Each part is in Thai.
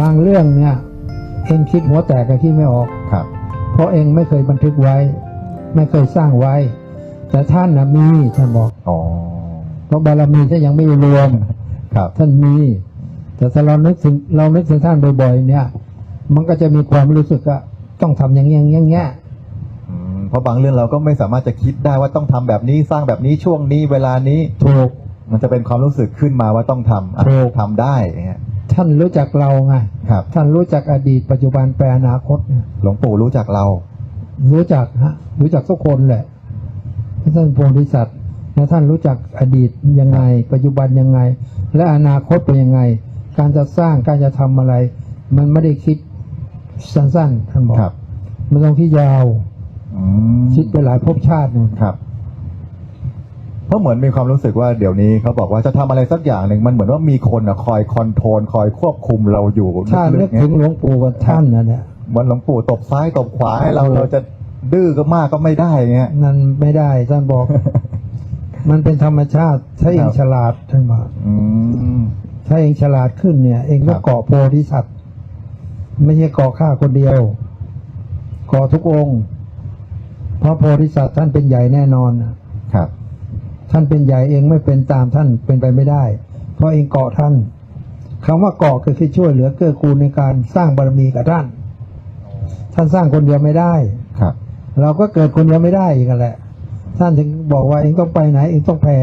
บางเรื่องเนี่ย เองคิดหัวแตกกับคิดไม่ออกครับ เพราะเองไม่เคยบันทึกไว้ ไม่เคยสร้างไว้ แต่ท่านนะมีท่านบอกอ๋อเพราะบารมีท่านยังไม่รวมครับท่านมี แต่ถ้าเรานึกถึงเรานึกถึงท่านบ่อยๆ เนี่ย มันก็จะมีความรู้สึกว่าต้องทำอย่างเงี้ยอย่างเงี้ยอืมเพราะบางเรื่องเราก็ไม่สามารถจะคิดได้ว่าต้องทำแบบนี้สร้างแบบนี้ช่วงนี้เวลานี้ถูกมันจะเป็นความรู้สึกขึ้นมาว่าต้องทำอะถูกทำได้อย่างเงี้ย ท่านรู้จักเราไงครับ ท่านรู้จักอดีตปัจจุบันแปลอนาคตเนี่ยหลวงปู่รู้จักเรา รู้จักฮะรู้จักทุกคนแหละท่านโพธิสัตว์และท่านรู้จักอดีตยังไง ปัจจุบันยังไง และอนาคตเป็นยังไง การจะสร้างการจะทำอะไร มันไม่ได้คิดสั้นๆท่านบอกครับมันต้องคิดยาวอืมคิดไปหลายภพชาตินู่นครับ เพราะเหมือนมีความรู้สึกว่าเดี๋ยวนี้เขาบอกว่าจะทำอะไรสักอย่างหนึ่งมันเหมือนว่ามีคนอะคอยคอนโทรลคอยควบคุมเราอยู่ถ้านึกๆถึงหลวงปู่กับท่านนะเนี่ยเหมือนหลวงปู่ตบซ้ายตบขวาให้เราเราจะดื้อก็มากก็ไม่ได้เงี้ยนั่นไม่ได้ท่านบอก มันเป็นธรรมชาติ ถ้าเองครับฉลาดท่านบอกอืมถ้าเองฉลาดขึ้นเนี่ย เองครัก็บเกาะโพธิสัตว์ไม่ใช่เกาะข้าคนเดียวเกาะทุกองค์ เพราะโพธิสัตว์ท่านเป็นใหญ่แน่นอนน่ะครับ ท่านเป็นใหญ่เองไม่เป็นตามท่านเป็นไปไม่ได้ เพราะเองเกาะท่านคำว่าเกาะก็คือช่วยเหลือเกื้อกูลในการสร้างบารมีกับท่าน ท่านสร้างคนเดียวไม่ได้ครับ เราก็เกิดคนเดียวไม่ได้อีกนั่นแหละ ท่านถึงบอกว่าเองต้องไปไหนเองต้องแผ่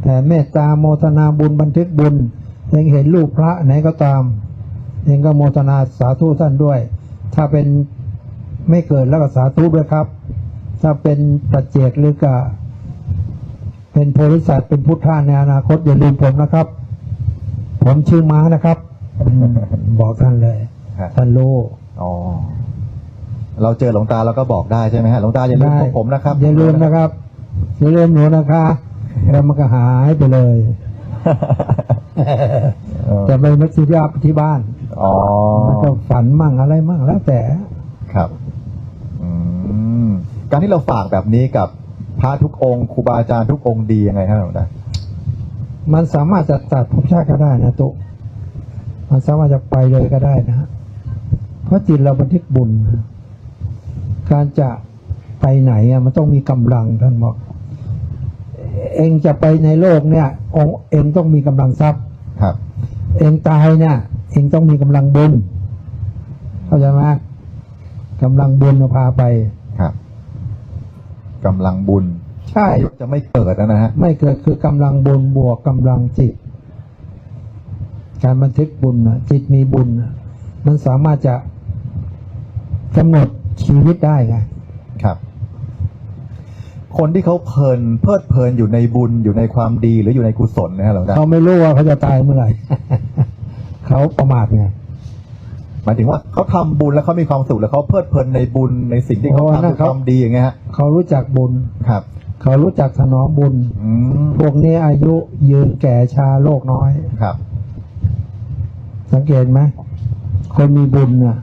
แผ่เมตตาโมทนาบุญบันทึกบุญเองเห็นรูปพระไหนก็ตามเองก็โมทนาสาธุท่านด้วย ถ้าเป็นไม่เกิดแล้วก็สาธุด้วยครับ ถ้าเป็นปัจเจกหรือกะ เป็นโพธิสัตว์เป็นพุทธาในอนาคตอย่าลืมผมนะครับ ผมชื่อม้านะครับอืมบอกท่านเลยครับท่านรู้อ๋อเราเจอหลวงตาเราก็บอกได้ใช่ไหมฮะหลวงตาอย่าลืมพวกผมนะครับอย่าลืมนะครับอย่าลืมหนูนะคะแล้วมันก็หายไปเลยเออแต่ไม่นึกที่ยาที่บ้านอ๋อมันก็ฝันมั่งอะไรมั่งแล้วแต่ครับ อืมการที่เราฝากแบบนี้กับ พระทุกองค์ครูบาอาจารย์ทุกองค์ดียังไงครับหลวงตามันสามารถจะตัดภพชาติก็ได้นะตุมันสามารถจะไปเลยก็ได้นะเพราะจิตเราบันทึกบุญนะการจะไปไหนอะมันต้องมีกำลังท่านบอก เองจะไปในโลกเนี่ย องค์เองต้องมีกำลังทรัพย์ครับ เองตายเนี่ย เองต้องมีกำลังบุญเข้าใจไหมกำลังบุญมาพาไปครับ กำลังบุญใช่จะไม่เกิดแล้วนะฮะไม่เกิดคือกำลังบุญบวกกำลังจิต การบันทึกบุญน่ะจิตมีบุญน่ะมันสามารถจะกำหนดชีวิตได้ไงครับ คนที่เขาเพลินเพลิดเพลินอยู่ในบุญอยู่ในความดีหรืออยู่ในกุศลนะฮะหลวงตาเขาไม่รู้ว่าเขาจะตายเมื่อไหร่ เขาประมาทไง หมายถึงว่าเขาทำบุญแล้วเขามีความสุขแล้วเขาเพลิดเพลินในบุญในสิ่งที่เขาเพราะว่านั่ทำนคือเขาความดีอย่างเงี้ยฮะเขารู้จักบุญครับ เขารู้จักถนอมบุญอืมพวกนี้อายุยืนแก่ชาโลกน้อยครับ สังเกตไหมคนมีบุญน่ะ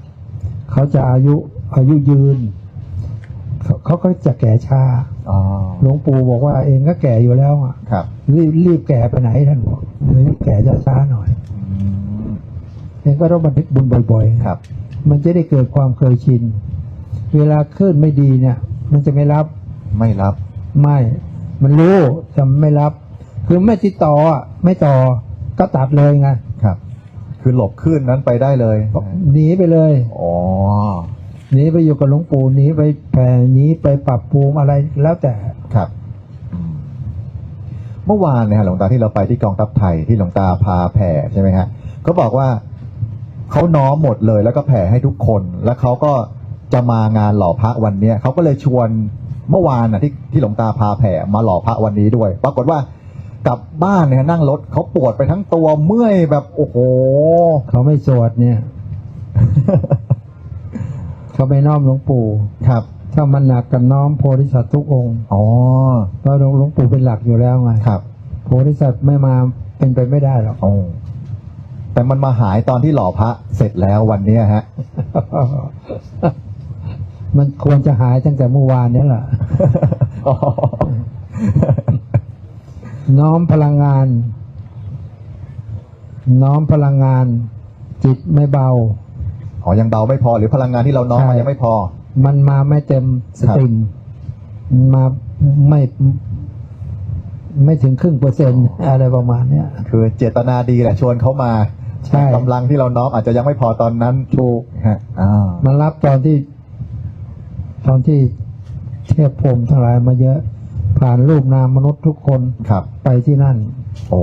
เขาจะอายุอายุยืน เขาเขาก็จะแก่ชาอ๋อหลวงปู่บอกว่าเองก็แก่อยู่แล้วอะครับรีบรีบแก่ไปไหนท่านบอกรีบแก่จะช้าหน่อยอืม เองก็ต้องบันทึกบุญบ่อยๆครับ มันจะได้เกิดความเคยชิน เวลาขึ้นไม่ดีเนี่ย มันจะไม่รับ ไม่รับ ไม่ มันรู้แต่มันไม่รับ คือไม่ติดต่ออะไม่ต่อก็ตัดเลยไงครับ คือหลบขึ้นนั้นไปได้เลยหนีไปเลยอ๋อหนีไปอยู่กับหลวงปู่หนีไปแผ่หนีไปปรับปรุงอะไรแล้วแต่ครับอืมเมื่อวานเนี่ยฮะหลวงตาที่เราไปที่กองทัพไทยที่หลวงตาพาแผ่ใช่ไหมฮะเขาบอกว่า เขาน้อมหมดเลย แล้วก็แผ่ให้ทุกคน แล้วเขาก็จะมางานหล่อพระวันเนี้ยเขาก็เลยชวนเมื่อวานน่ะที่ที่หลวงตาพาแผ่มาหล่อพระวันนี้ด้วย ปรากฏว่ากลับบ้านเนี่ยนั่งรถเขาปวดไปทั้งตัวเมื่อยแบบโอ้โหเขาไม่สวดเนี่ย เขาไปน้อมหลวงปู่ครับ ถ้ามันหนักกันน้อมโพธิสัตว์ทุกองค์อ๋อเพราะหลวงปู่เป็นหลักอยู่แล้วไงครับ โพธิสัตว์ไม่มาเป็นไปไม่ได้หรอกโอ้ แต่มันมาหายตอนที่หล่อพระเสร็จแล้ววันเนี้ยฮะ มันควรจะหายตั้งแต่เมื่อวานนี้แหละอ๋อน้อมพลังงาน น้อมพลังงาน จิตไม่เบาอ๋อยังเบาไม่พอหรือพลังงานที่เราน้อมใช่มายังไม่พอ มันมาไม่เต็มสครับตรีมมันมาไม่ไม่ถึงครึ่งเปอร์เซ็นต์อะไรประมาณเนี้ยคือเจตนาดีแหละชวนเขามา ใช่ กำลังที่เราน้อมอาจจะยังไม่พอตอนนั้นถูกฮะอ่ามันรับตอนที่ ตอนที่เทพพรหมทั้งหลายมาเยอะ ผ่านรูปนามมนุษย์ทุกคนครับ ไปที่นั่น โอ้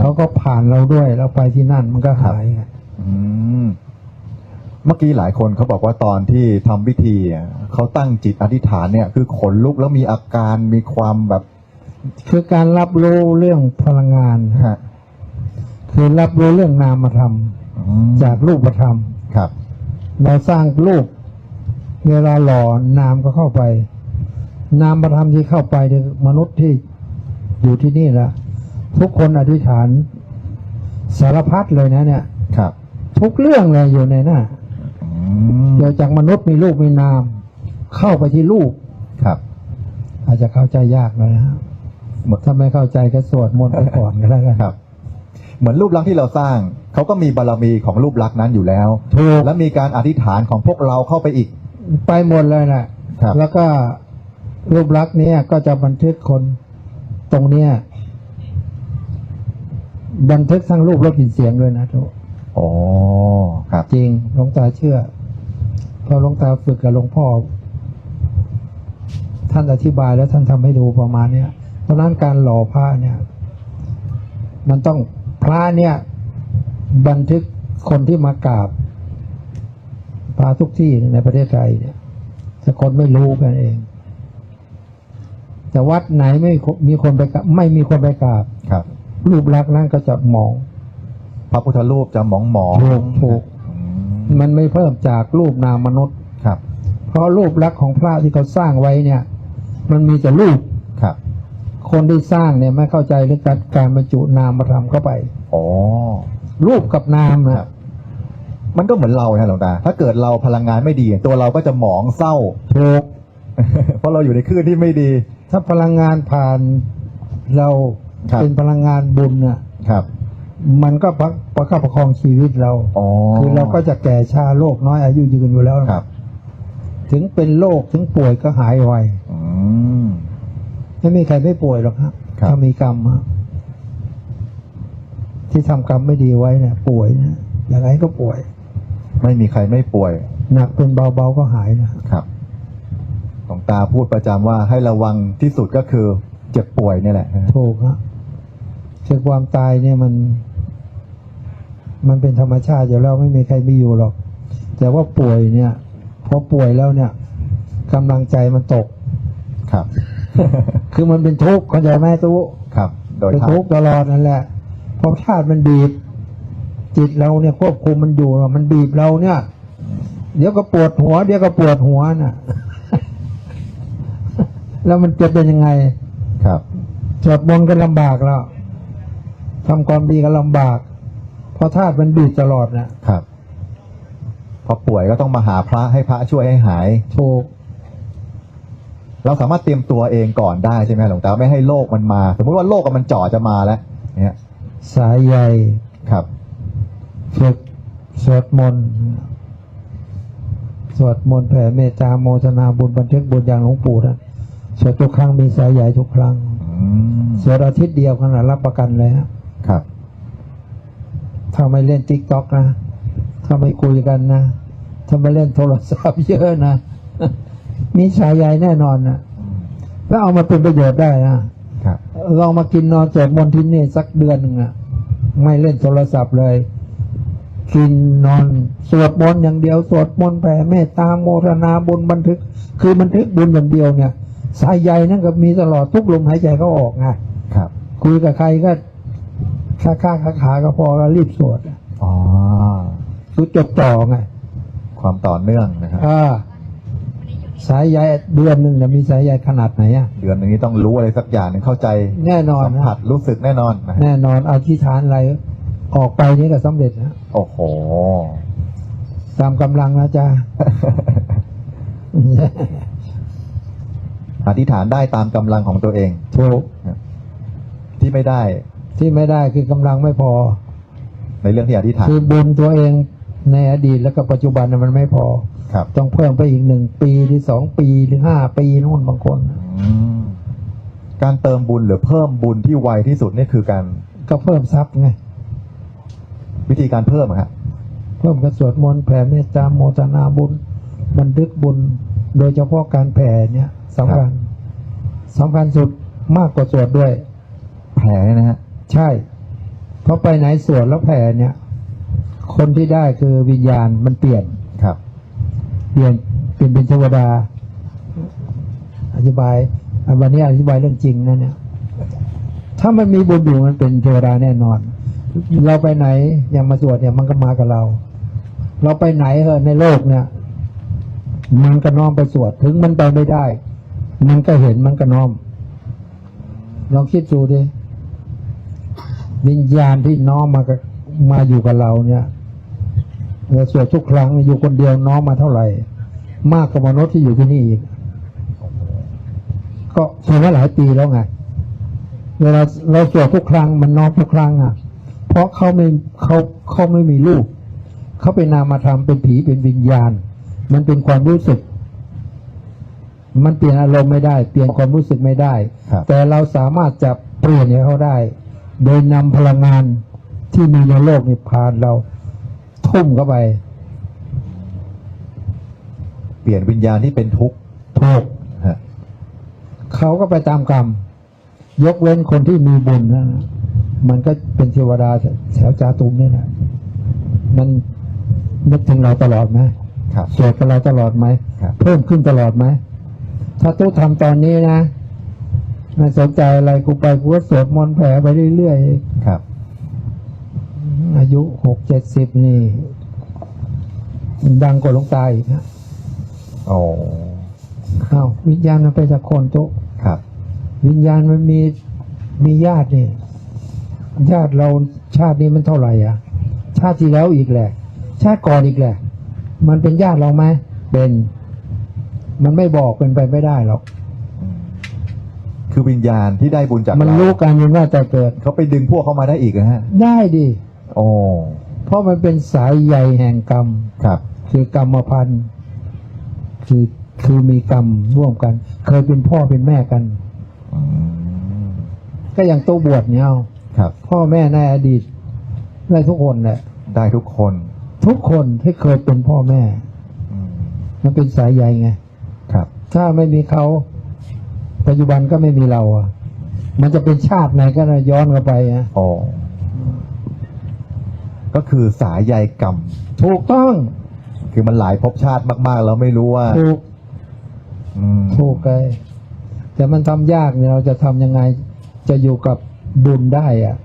เขาก็ผ่านเราด้วยแล้วไปที่นั่นมันก็หายไงอืมเมื่อกี้หลายคนเขาบอกว่าตอนที่ทำพิธีอะเขาตั้งจิตอธิษฐานเนี่ย คือขนลุกแล้วมีอาการมีความแบบคือการรับรู้เรื่องพลังงาน ฮะ คือรับรู้เรื่องนามธรรมอืมจากรูปธรรมครับ เราสร้างรูปเวลาหล่อนามก็เข้าไป นามธรรมที่เข้าไปเนี่ยมนุษย์ที่อยู่ที่นี่ละทุกคนอธิษฐานสารพัดเลยนะเนี่ยครับ ทุกเรื่องเลยอยู่ในน่ะอืมเดี๋ยวจากมนุษย์มีรูปมีนาม เข้าไปที่รูปครับ อาจจะเข้าใจยากเลยนะฮะเหมือนถ้าไม่เข้าใจก็สวดมนต์ไปก่อนก็แล้วกันครับ เหมือนรูปลักษณ์ที่เราสร้าง เขาก็มีบารมีของรูปลักษณ์นั้นอยู่แล้ว ถูกและมีการอธิษฐานของพวกเราเข้าไปอีก ไปหมดเลยนะครับ แล้วก็รูปลักษณ์เนี้ยก็จะบันทึกคนตรงเนี้ยบันทึกทั้งรูปรสกลิ่นเสียงด้วยนะทุกอ๋อครับ จริงหลวงตาเชื่อเพอหลวงตาฝึกกับหลวงพ่อ ท่านอธิบายแล้วท่านทำให้ดูประมาณเนี้ยเพราะฉะนั้นการหล่อพระเนี่ย มันต้อง พระเนี่ย บันทึกคนที่มากราบพระทุกที่ในประเทศไทยเนี่ยแต่คนไม่รู้กันเอง แต่วัดไหนไม่มีคนไปกราบไม่มีคนไปกราบครับ รูปลักษณ์นั้นก็จะหมอง พระพุทธรูปจะหมองหมองถูกถูกมันไม่เพิ่มจากรูปนามมนุษย์ครับ เพราะรูปลักษณ์ของพระที่เขาสร้างไว้เนี่ย มันมีแต่รูป ครับคนที่สร้างเนี่ยไม่เข้าใจเรื่องการการบรรจุนามมาทำเข้าไป อ๋อ รูปกับนามครันะบมันก็เหมือนเราฮะหลวงตา ถ้าเกิดเราพลังงานไม่ดี ตัวเราก็จะหมองเศร้าถูกเพราะเราอยู่ในคลื่นที่ไม่ดี ถ้าพลังงานผ่านเราครับเป็นพลังงานบุญน่ะครับ มันก็ประประคับประคองชีวิตเราอ๋อคือเราก็จะแก่ชาโรคน้อยอายุยืนอยู่แล้วครับ ถึงเป็นโรคถึงป่วยก็หายไวอืม ไม่มีใครไม่ป่วยหรอกครับครับถ้ามีกรรมอะที่ทำกรรมไม่ดีไว้เนี่ยป่วยนะอย่างไรก็ป่วย ไม่มีใครไม่ป่วย หนักเป็นเบาๆก็หายนะครับหลวงตาพูดประจำว่าให้ระวังที่สุดก็คือเจ็บป่วยนี่แหละถูกฮะคือความตายเนี่ยมัน มันเป็นธรรมชาติอยู่แล้วไม่มีใครไม่อยู่หรอก แต่ว่าป่วยเนี่ยพอป่วยแล้วเนี่ยกำลังใจมันตกครับ คือมันเป็นทุกข์เข้าใจไหมตู้ครับ โดยเป็นทางทุกข์ตลอดนั่นแหละเพราะธาตุมันบีบ จิตเราเนี่ยควบคุมมันอยู่อะมันบีบเราเนี่ย เดี๋ยวก็ปวดหัว เดี๋ยวก็ปวดหัวน่ะ แล้วมันจะเป็นยังไง ครับ สวดมนต์ก็ลำบากแล้วทำความดีก็ลำบาก เพราะธาตุมันบีบตลอดนะครับ พอป่วยก็ต้องมาหาพระให้พระช่วยให้หาย ถูก เราสามารถเตรียมตัวเองก่อนได้ใช่ไหมหลวงตาไม่ให้โรคมันมา สมมติว่าโรคมันจ่อจะมาแล้วเนี่ยสายใยครับฝึกสวดมนต์สวดมนต์แผ่เมตตาโมทนาบุญบันทึกบุญอย่างหลวงปู่นะสวดทุกครั้งมีสายใหญ่ทุกครั้งอืมสวดอาทิตย์เดียวขนาดรับประกันเลยฮะครับ ถ้าไม่เล่นติ๊กต็อกนะ ถ้าไม่คุยกันนะ ถ้าไม่เล่นโทรศัพท์เยอะนะ มีสายใยแน่นอนนะแล้วเอามาเป็นประโยชน์ได้นะครับลองมากินนอนสวดมนต์ที่นี่สักเดือนหนึ่งอะไม่เล่นโทรศัพท์เลย กินนอนสวดมนต์อย่างเดียวสวดมนต์แผ่เมตตาโมทนาบุญบันทึก คือบันทึกบุญอย่างเดียวเนี่ย สายใยนั่นก็มีตลอดทุกลมหายใจเขาออกไงครับคุยกับใครก็ค่าค่าขาขาก็พอก็รีบสวดอะอ๋อคือจดจ่อไง ความต่อเนื่องนะครับอ่า สายใยเดือนหนึ่งเนี่ยมีสายใยขนาดไหนอะเดือนหนึ่งนี้ต้องรู้อะไรสักอย่างหนึ่งเข้าใจแน่นอนสัมนะผัสรู้สึกแน่นอนนะแน่นอนอธิษฐานอะไรออกไปนี่ก็สำเร็จนะโอ้โห ตามกำลังนะจ๊ะ อธิษฐานได้ตามกำลังของตัวเอง ถูกที่ไม่ได้ที่ไม่ได้คือกำลังไม่พอ ในเรื่องที่อธิษฐาน คือบุญตัวเองในอดีตแล้วก็ปัจจุบันน่ะมันไม่พอ ครับ ต้องเพิ่มไปอีกหนึ่งปีหรือสองปีหรือห้าปีนู่นบางคนอืมการเติมบุญหรือเพิ่มบุญที่ไวที่สุดนี่คือการก็เพิ่มทรัพย์ไง วิธีการเพิ่มอะฮะเพิ่มกระสวดมนต์แผ่เมตตาโมทนาบุญ บันทึกบุญ โดยเฉพาะการแผ่เนี่ยสำคัญสำคัญสุดมากกว่าสวดด้วย แผลเนี่ยนะฮะใช่เพราะไปไหนสวดแล้วแผ่เนี่ย คนที่ได้คือวิญญาณมันเปลี่ยนครับ เปลี่ยนเปลี่ยนเป็นเทวดา อธิบายวันนี้อธิบายเรื่องจริงนะเนี่ยถ้ามันมีบุญอยู่มันเป็นเทวดาแน่นอน เราไปไหนอย่างมาสวดเนี่ยมันก็มากับเรา เราไปไหนเหอในโลกเนี่ยมันก็น้อมไปสวดถึงมันไปไม่ได้ มันก็เห็นมันก็น้อมลองคิดดูดิวิญญาณที่น้อมมามาอยู่กับเราเนี่ย สวดทุกครั้งอยู่คนเดียวน้อมมาเท่าไหร่ มากกว่ามนุษย์ที่อยู่ที่นี่อีก ก็สวดมาหลายปีแล้วไงเวลาเราสวดทุกครั้งมันน้อมทุกครั้งอะ เพราะเขาไม่เขาเขาไม่มีลูกเขาเป็นนามธรรมเป็นผีเป็นวิญญาณ มันเป็นความรู้สึก มันเปลี่ยนอารมณ์ไม่ได้ เปลี่ยนความรู้สึกไม่ได้ครับแต่เราสามารถจะเปลี่ยนให้เขาได้ โดยนำพลังงานที่มีในโลกนี้ผ่านเรา ทุ่มเข้าไป เปลี่ยนวิญญาณที่เป็นทุกข์ถูกฮะเขาก็ไปตามกรรม ยกเว้นคนที่มีบุญนะมันก็เป็นเทวดาแถวจาตุมเนี่ยนะมันนึกถึงเราตลอดไหมครับสวดกับเราตลอดไหมครับเพิ่มขึ้นตลอดไหม ถ้าตู้ทำตอนนี้นะไม่สนใจอะไรกูไปกูก็สวดมนต์แผ่ไปเรื่อยๆครับ อายุหกเจ็ดสิบนี่ ดังกว่าหลวงตาอีกนะโอ้อ้าววิญญาณมันไปจากคนโตะครับ วิญญาณมันมีมีญาตินี่ญาติเราชาตินี้มันเท่าไหร่อะ ชาติที่แล้วอีกแหละ ชาติก่อนอีกแหละ มันเป็นญาติเราไหมเป็น มันไม่บอกเป็นไปไม่ได้หรอกอืมคือวิญญาณที่ได้บุญจากมันเรารู้การยินว่าแต่เกิด เขาไปดึงพวกเขามาได้อีกนะฮะ ได้ดิ โอ้เพราะมันเป็นสายใยแห่งกรรมครับ คือกรรมพันธุ์คือคือมีกรรมร่วมกัน เคยเป็นพ่อเป็นแม่กันอืมก็อย่างตัวบวชเนี่ยเอาครับ พ่อแม่ในอดีตได้ทุกคนแหละได้ทุกคน ทุกคนที่เคยเป็นพ่อแม่อืมมันเป็นสายใยไงครับ ถ้าไม่มีเขาปัจจุบันก็ไม่มีเราอะ มันจะเป็นชาติไหนก็นะย้อนกลับไปอะโอ้ ก็คือสายใยกรรม ถูกต้องคือมันหลายภพชาติมาก ๆ แล้วไม่รู้ว่าถูกอืมถูกเลยแต่มันทำยากเนี่ยเราจะทำยังไง จะอยู่กับบุญได้อะ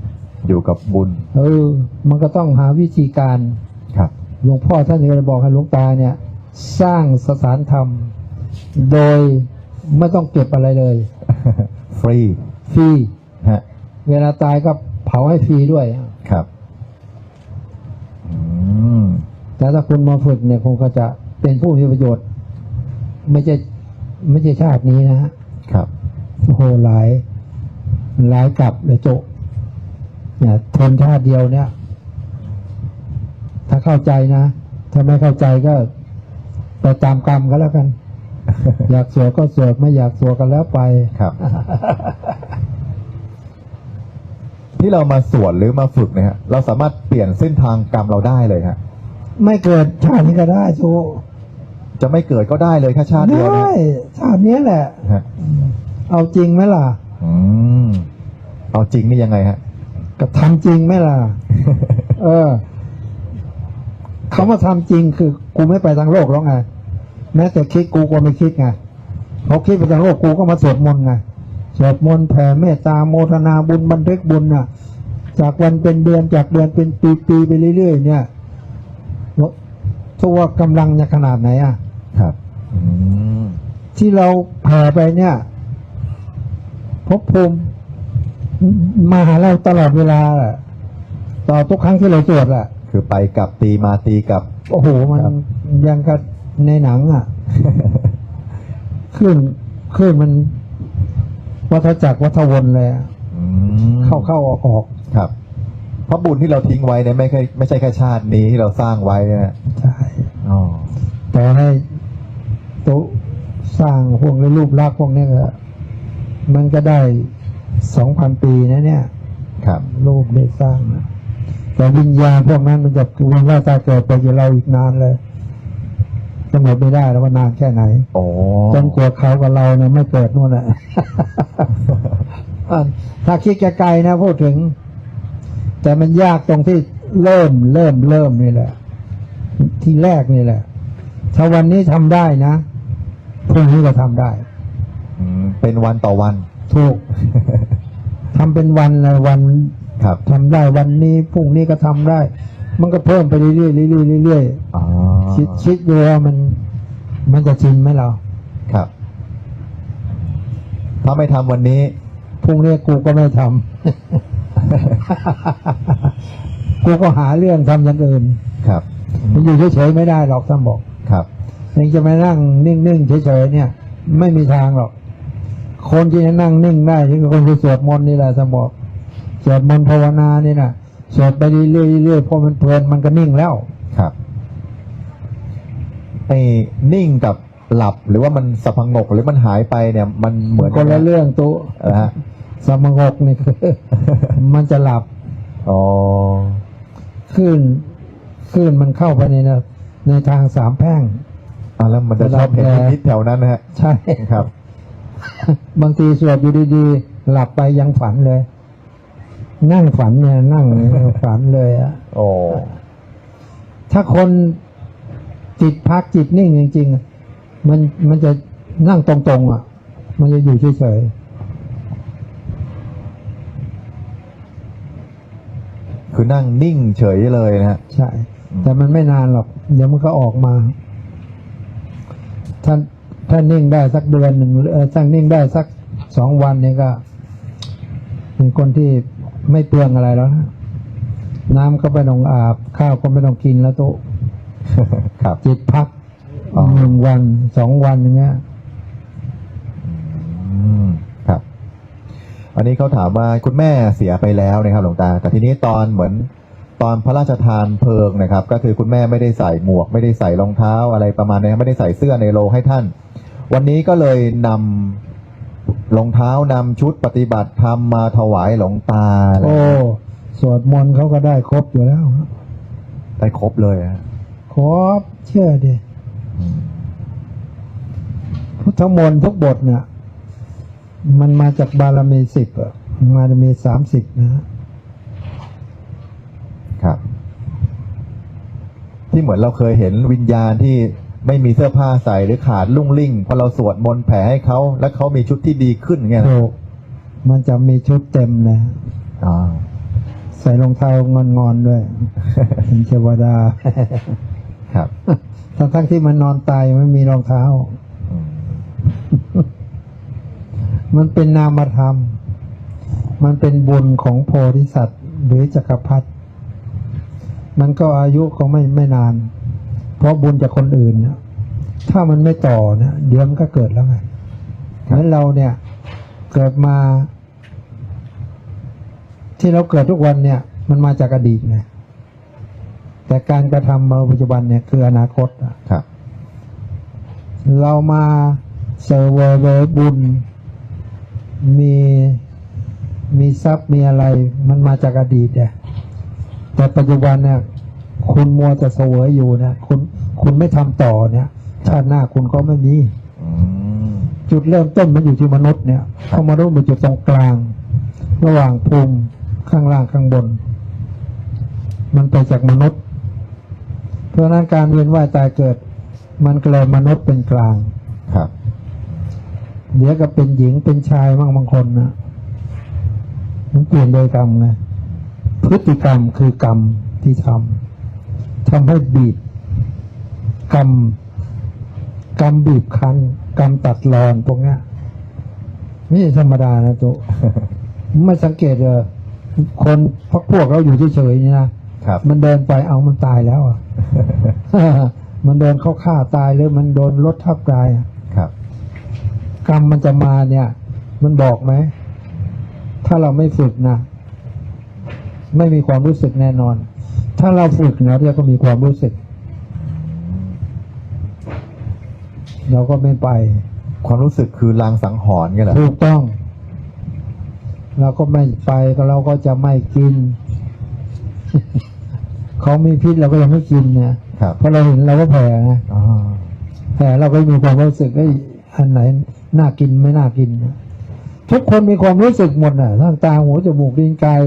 อยู่กับบุญเออ มันก็ต้องหาวิธีการครับ หลวงพ่อท่านก็เลยบอกให้หลวงตาเนี่ย สร้างสถานธรรม โดยไม่ต้องเก็บอะไรเลยฟรีฟรีฮะเวลาตายก็เผาให้ฟรีด้วย ครับ อืม แต่ถ้าคุณมาฝึกเนี่ยคงก็จะเป็นผู้มีประโยชน์ ไม่ใช่ไม่ใช่ชาตินี้นะฮะครับโอ้โหหลายหลายกลับเลยโจะเนี่ยทนชาติเดียวเนี่ย ถ้าเข้าใจนะ ถ้าไม่เข้าใจก็ไปตามกรรมก็แล้วกัน อยากสวดก็สวดไม่อยากสวดกันแล้วไปครับ ที่เรามาสวดหรือมาฝึกเนี่ยฮะเราสามารถเปลี่ยนเส้นทางกรรมเราได้เลยฮะ ไม่เกิดชาตินี้ก็ได้โชจะไม่เกิดก็ได้เลยแค่ชาติเดียวนะได้ชาตินี้แหละ ฮะเอาจริงไหมล่ะอืมเอาจริงนี่ยังไงฮะกับทำจริงไหมล่ะ เออเขามาทำจริงคือ กูไม่ไปทางโลกแล้วไงแม้แต่คิดกูก็ไม่คิดไงเขาคิดไปทางโลกกูก็มาสวดมนต์ไงสวดมนต์แผ่เมตตาโมทนาบุญบันทึกบุญน่ะ จากวันเป็นเดือนจากเดือนเป็นปีปีไปเรื่อยๆเนี่ย ตัวากำลังจะขนาดไหนอะ ครับอืมที่เราแผ่ไปเนี่ยภพภูมิมาหาเราตลอดเวลาแหละต่อทุกครั้งที่เราสวดอะ คือไปกลับตีมาตีกลับ โอ้โห มันครับ ยังกับในหนังอะ ขึ้นขึ้นมันวัฏจักรวัฏวนเลยอะอืมเข้าเข้าออกออก ครับเพราะบุญที่เราทิ้งไว้เนี่ยไม่ใช่ไม่ใช่แค่ชาตินี้ที่เราสร้างไว้นะใช่อ๋อ แต่ให้โต๊ะสร้างพวกรูปลักษณ์พวกนี้ก็มันก็ได้สองพันปีนะเนี่ย ครับ รูปได้สร้างนะแต่วิญญาณพวกนั้นมันจะเวียนว่ายตายเกิดไปอยู่เราอีกนานเลยกำหนดไม่ได้แล้วว่านานแค่ไหนโอ้จนกว่าเขากับเราเนี่ยไม่เกิดนู่นแหละถ้าคิดไกลๆนะพูดถึง แต่มันยากตรงที่เริ่มเริ่มเริ่มนี่แหละ ที่แรกนี่แหละ ถ้าวันนี้ทำได้นะพรุ่งนี้ก็ทำได้ อืมเป็นวันต่อวันถูก ทำเป็นวันละวันครับ ทำได้วันนี้พรุ่งนี้ก็ทำได้ มันก็เพิ่มไปเรื่อยๆเรื่อยๆเรื่อยอ๋อๆคิดคิดดูว่ามัน มันจะชินไหมเราครับ ถ้าไม่ทำวันนี้ พรุ่งนี้กูก็ไม่ทำ กูก็หาเรื่องทำอย่างอื่นครับ มันอยู่เฉยๆไม่ได้หรอกท่านบอกครับยังจะมานั่งนิ่งๆเฉยๆเนี่ย ไม่มีทางหรอก คนที่จะนั่งนิ่งได้ที่คือคนที่สวดมนต์นี่แหละท่านบอกสวดมนต์ภาวนานี่นะสวดไปเรื่อยๆเรื่อยๆพอมันเพลินมันก็นิ่งแล้วครับไอ้นิ่งกับหลับหรือว่ามันสับพงกหรือมันหายไปเนี่ย มันเหมือนคนละเรื่องตัวนะฮะสมงกนี่คือมันจะหลับอ๋อคลื่น คลื่นมันเข้าไปในนะในทางสามแพร่ง อะแล้วมันจะชอบเห็นนิดๆแถวนั้นนะฮะใช่ครับ บางทีสวดอยู่ดีๆ หลับไปยังฝันเลย นั่งฝันเนี่ยนั่งฝันเลยอะโอ้ถ้าคนจิตพักจิตนิ่งจริงๆอะมันมันจะนั่งตรงๆ อะ มันจะอยู่เฉยคือนั่งนิ่งเฉยเลยนะฮะๆใช่ แต่มันไม่นานหรอก เดี๋ยวมันก็ออกมาถ้าถ้านิ่งได้สักเดือนหนึ่งเออสักนิ่งได้สักสองวันนี่ก็เป็นคนที่ไม่เปลืองอะไรแล้วนะน้ำก็ไม่ต้องอาบ ข้าวก็ไม่ต้องกินแล้วโตะครับจิตพักอ๋อหนึ่งวันสองวันอย่างเงี้ยอืมครับ อันนี้เขาถามว่าคุณแม่เสียไปแล้วนะครับหลวงตา แต่ทีนี้ตอนเหมือน ตอนพระราชทานเพลิงนะครับ ก็คือคุณแม่ไม่ได้ใส่หมวก ไม่ได้ใส่รองเท้าอะไรประมาณนี้ไม่ได้ใส่เสื้อในโลให้ท่าน วันนี้ก็เลยนำรองเท้านำชุดปฏิบัติธรรมมาถวายหลวงตาโอ้สวดมนต์เขาก็ได้ครบอยู่แล้วได้ครบเลยฮะครบเชื่อดิอืมพุทธมนต์ทุกบทเนี่ยมันมาจากบารมีสิบอะบารมีสามสิบนะฮะ ครับ ที่เหมือนเราเคยเห็นวิญญาณที่ไม่มีเสื้อผ้าใส่หรือขาดลุ่งลิ่งพอเราสวดมนต์แผ่ให้เขาแล้วเขามีชุดที่ดีขึ้นเงี้ยนะถูกมันจะมีชุดเต็มนะอ๋อใส่รองเท้างอนๆด้วยเป็นเทวดา ครับทั้งทั้งๆที่มันนอนตายไม่มีรองเท้าอืมมันเป็นนามธรรม มันเป็นบุญของโพธิสัตว์หรือจักรพรรดิ มันก็อายุก็ไม่ไม่นาน เพราะบุญจากคนอื่นเนี่ยถ้ามันไม่ต่อเนี่ยเดี๋ยวมันก็เกิดแล้วไงเหมือนเราเนี่ยเกิดมา ที่เราเกิดทุกวันเนี่ย มันมาจากอดีตไงแต่การกระทำมาปัจจุบันเนี่ยคืออนาคตอะครับ เรามาเซอร์เวอร์เวอร์บุญ มีมีทรัพย์มีอะไร มันมาจากอดีตเนี่ย แต่ปัจจุบันเนี่ยคุณมัวจะเสวยอยู่เนี่ยคุณคุณไม่ทำต่อเนี่ย ชาติหน้าคุณก็ไม่มีอืมจุดเริ่มต้นมันอยู่ที่มนุษย์เนี่ยเพราะมนุษย์มันจุดตรงกลาง ระหว่างภูมิข้างล่างข้างบน มันไปจากมนุษย์ เพราะฉะนั้นการเวียนว่ายตายเกิด มันก็เลยมนุษย์เป็นกลางครับเดี๋ยวก็เป็นหญิงเป็นชายบ้างบางคนนะมันเปลี่ยนโดยกรรมไง พฤติกรรมคือกรรมที่ทำทำให้บีบกรรมกรรมบีบคั้นกรรมตัดรอนพวกเนี้ยไม่ใช่ธรรมดานะตัวไม่สังเกตเลยคนพักพวกเราอยู่เฉยๆนี่นะครับมันเดินไปเอามันตายแล้วอะมันโดนเขาฆ่าตายหรือมันโดนรถทับตายอะครับ กรรมมันจะมาเนี่ย มันบอกไหม ถ้าเราไม่ฝึกนะ ไม่มีความรู้สึกแน่นอน ถ้าเราฝึกนะเราก็มีความรู้สึก เราก็ไม่ไป ความรู้สึกคือลางสังหรณ์เงี้ยเหรอถูกต้อง เราก็ไม่ไปก็เราก็จะไม่กิน เขามีพิษเราก็ยังไม่กินเนี่ยครับเพราะเราเห็นเราก็แผ่ไงอ๋อแผ่เราก็มีความรู้สึกไอ้ยอันไหนน่ากินไม่น่ากิน ทุกคนมีความรู้สึกหมดน่ะทั้งตาหูจมูกลิ้นกาย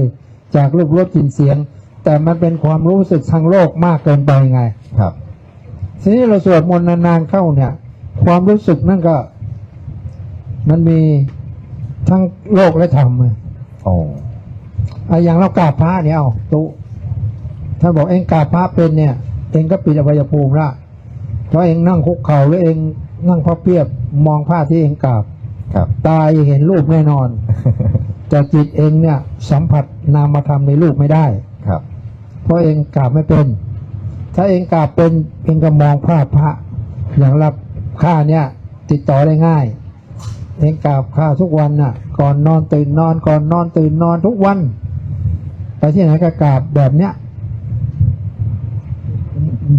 จากรูปรสกลิ่นเสียง แต่มันเป็นความรู้สึกทางโลกมากเกินไปไง ครับทีนี้เราสวดมนต์นานๆเข้าเนี่ย ความรู้สึกนั่นก็ มันมีทั้งโลกและธรรมอะโอ้อะอย่างเรากราบพระเนี่ยเอาตุถ้าบอกเองกราบพระเป็นเนี่ย เองก็ปิดอวัยภูมิละเพราะเองนั่งคุกเข่าหรือเองนั่งพับเพียบมองผ้าที่เองกราบครับ ตายังเห็นรูปแน่นอน แต่จิตเองเนี่ยสัมผัสนามธรรมในรูปไม่ได้ครับ เพราะเองกราบไม่เป็น ถ้าเองกราบเป็นเองก็มองภาพพระอย่างรับข้าเนี่ยติดต่อได้ง่าย เองกราบข้าทุกวันน่ะ ก่อนนอนตื่นนอนก่อนนอนตื่นนอนทุกวัน ไปที่ไหนก็กราบแบบเนี้ย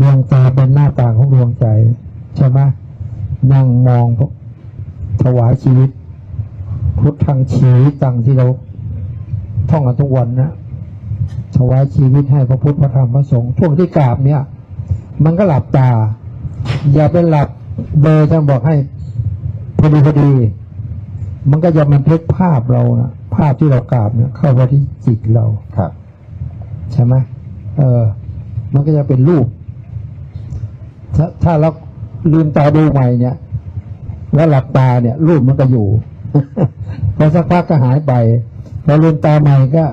ดวงตาเป็นหน้าต่างของดวงใจ ใช่ไหมนั่งมองพระถวายชีวิต พุทธังชีวิตตังที่เราท่องกันทุกวันนะถวายชีวิตให้พระพุทธพระธรรมพระสงฆ์ช่วงที่กราบเนี่ย มันก็หลับตา อย่าไปหลับเบอร์ท่านบอกให้พอดีพอดี มันก็จะมันทึกภาพเรานะภาพที่เรากราบเนี่ย เข้าไปที่จิตเราครับ ใช่ไหมเออ มันก็จะเป็นรูป ถ้าถ้าเราลืมตาดูใหม่เนี่ย แล้วหลับตาเนี่ย รูปมันก็อยู่ พอสักพักก็หายไปพอลืมตาใหม่ก็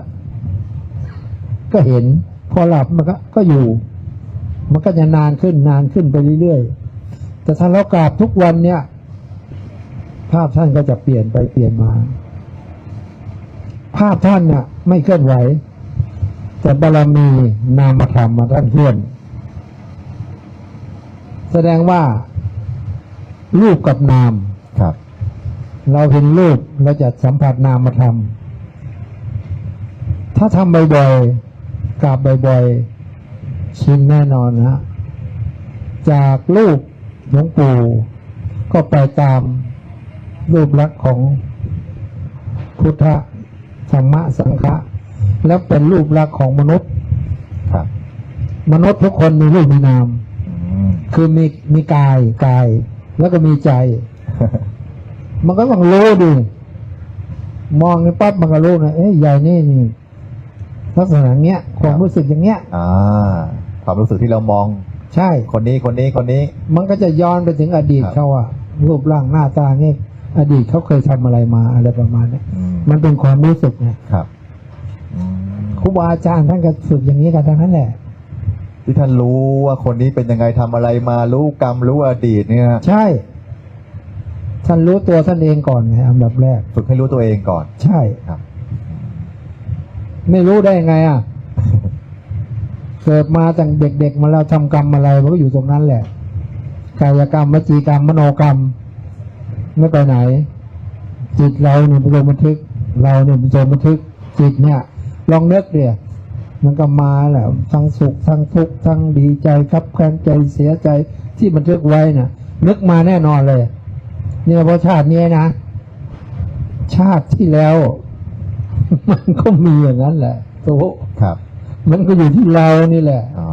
ก็เห็น พอหลับมันก็ก็อยู่ มันก็จะนานขึ้นนานขึ้นไปเรื่อยๆแต่ถ้าเรากราบทุกวันเนี่ย ภาพท่านก็จะเปลี่ยนไปเปลี่ยนมา ภาพท่านน่ะ ไม่เคลื่อนไหวแต่บารมีนามธรรมมาท่านเคลื่อน แสดงว่า รูปกับนามครับ เราเห็นรูปเราจะสัมผัสนามธรรมถ้าทำบ่อยๆกราบบ่อยๆ ชินแน่นอนนะฮะจากรูปหลวงปู่ ก็ไปตามรูปลักษณ์ของพุทธธรรมะสังฆะแล้วเป็นรูปลักษณ์ของมนุษย์ครับ มนุษย์ทุกคนมีรูปมีนามอืมคือมีมีกายกาย แล้วก็มีใจ มันก็ต้องรู้ดิมองในปั๊บมันก็รู้นะเอ้ยใหญ่นี่นี่ลักษณะเนี้ยความรู้สึกอย่างเงี้ย อ่า ความรู้สึกที่เรามอง ใช่ คนนี้คนนี้คนนี้ มันก็จะย้อนไปถึงอดีตครับเขาอะรูปร่างหน้าตาเนี่ยอดีตเขาเคยทำอะไรมาอะไรประมาณเนี้ยอืมมันเป็นความรู้สึกไงครับอืมครูบาอาจารย์ท่านก็ฝึกอย่างนี้กันทั้งนั้นแหละ ที่ท่านรู้ว่าคนนี้เป็นยังไงทำอะไรมารู้กรรมรู้อดีตเนี่ย ใช่ ท่านรู้ตัวท่านเองก่อนไงอันดับแรก ฝึกให้รู้ตัวเองก่อน ใช่ครับ ไม่รู้ได้ยังไงอะ เกิดมาตั้งเด็กๆมาแล้วทำกรรมอะไรมันก็อยู่ตรงนั้นแหละ กายกรรมวจีกรรมมโนกรรม ไม่ไปไหน จิตเราเนี่ยเป็นตัวบันทึก เราเนี่ยเป็นตัวบันทึก จิตเนี่ย ลองนึกเดียมันก็มาแหละทั้งสุขทั้งทุกข์ทั้งดีใจครับแค้นใจเสียใจที่บันทึกไว้น่ะนึกมาแน่นอนเลย เนี่ยเพราะชาตินี้นะ ชาติที่แล้ว มันก็มีอย่างนั้นแหละโตะครับ มันก็อยู่ที่เรานี่แหละอ๋อ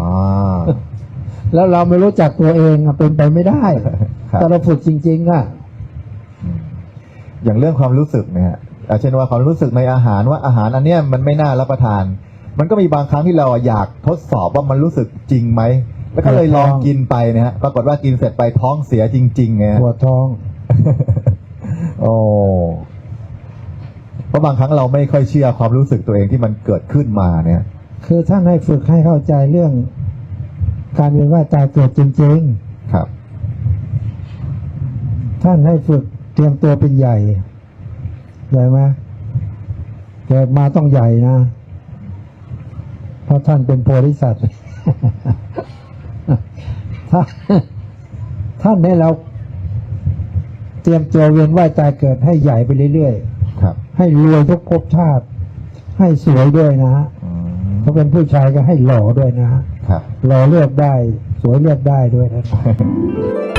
แล้วเราไม่รู้จักตัวเองอะเป็นไปไม่ได้ครับแต่เราฝึกจริง ๆอะอย่างเรื่องความรู้สึกเนี่ยฮะอะเช่นว่าความรู้สึกในอาหารว่าอาหารอันเนี้ยมันไม่น่ารับประทาน มันก็มีบางครั้งที่เราอยากทดสอบว่ามันรู้สึกจริงไหมแล้วก็เลยลองกินไปนะฮะปรากฏว่ากินเสร็จไปท้องเสียจริงๆไงฮะปวดท้อง โอ้เพราะบางครั้งเราไม่ค่อยเชื่อความรู้สึกตัวเองที่มันเกิดขึ้นมาเนี่ย คือท่านให้ฝึกให้เข้าใจเรื่อง การเวียนว่ายตายเกิดจริงครับๆท่านให้ฝึกเตรียมตัวเป็นใหญ่ใหญ่ไหมเกิดมาต้องใหญ่นะ เพราะท่านเป็นโพธิสัตว์ถ้าท่านให้เราเตรียมตัวเวียนว่ายตายเกิดให้ใหญ่ไปเรื่อยๆครับ ให้รวยทุกภพชาติ ให้สวยด้วยนะฮะอืมเขาเป็นผู้ชายก็ให้หล่อด้วยนะครับ หล่อเลือกได้ สวยเลือกได้ด้วยนะครับ